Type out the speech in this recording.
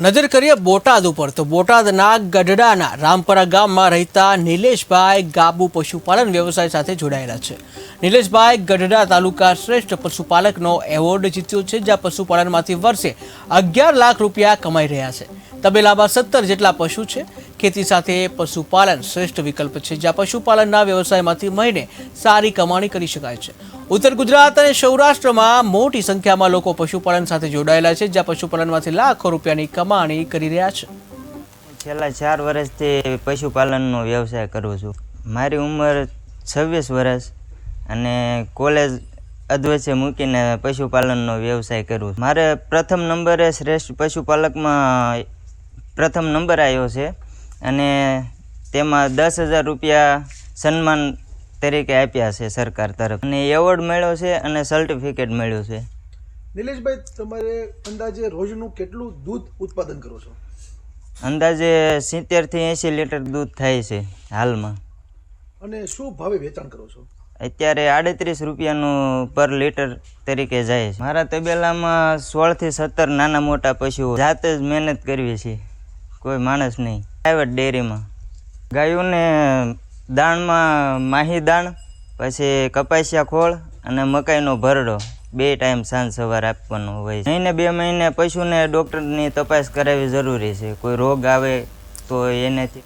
નજર કરીએ બોટાદ ઉપર. તો બોટાદના ગઢડાના રામપરા ગામમાં રહેતા નિલેશભાઈ ગાબુ પશુપાલન વ્યવસાય સાથે જોડાયેલા છે. નિલેશભાઈ ગઢડા તાલુકા શ્રેષ્ઠ પશુપાલકનો એવોર્ડ જીત્યો છે, જ્યાં પશુપાલનમાંથી વર્ષે અગિયાર લાખ રૂપિયા કમાઈ રહ્યા છે. તબેલામાં સત્તર જેટલા પશુ છે ખેતી સાથે પશુપાલન શ્રેષ્ઠ વિકલ્પ છે, જ્યાં પશુપાલનના વ્યવસાયમાંથી મહિને સારી કમાણી કરી શકાય છે. ઉત્તર ગુજરાત અને સૌરાષ્ટ્રમાં મોટી સંખ્યામાં લોકો પશુપાલન સાથે જોડાયેલા છે, જ્યાં પશુપાલનમાંથી લાખો રૂપિયાની કમાણી કરી રહ્યા છે. છેલ્લા ચાર વર્ષથી પશુપાલનનો વ્યવસાય કરું છું. મારી ઉંમર છવ્વીસ વર્ષ અને કોલેજ અધવચ્ચે મૂકીને પશુપાલનનો વ્યવસાય કરું મારે પ્રથમ નંબરે શ્રેષ્ઠ પશુપાલકમાં પ્રથમ નંબર આવ્યો છે. અને તેમાં દસ હજાર રૂપિયા સન્માન તરીકે આપ્યા છે સરકાર તરફ. અને એવોર્ડ મળ્યો છે અને સર્ટિફિકેટ મળ્યું છે. નિલેશભાઈ તમારે અંદાજે રોજનું કેટલું દૂધ ઉત્પાદન કરો છો? અંદાજે સિત્તેરથી એંસી લીટર દૂધ થાય છે હાલમાં. અને શું ભાવે વેચાણ કરો છો? અત્યારે આડત્રીસ રૂપિયાનું પર લીટર તરીકે જાય છે. મારા તબેલામાં સોળથી સત્તર નાના મોટા પશુઓ જાતે જ મહેનત કરવી છે. કોઈ માણસ નહીં. પ્રાઇવેટ ડેરીમાં. ગાયોને દાણમાં માહી દાણ, પછી કપાસિયા ખોળ અને મકાઈનો ભરડો. બે ટાઈમ સાંજ સવાર આપવાનો હોય છે. મહિને બે મહિને પશુને ડૉક્ટરની તપાસ કરાવવી જરૂરી છે. કોઈ રોગ આવે તો એનાથી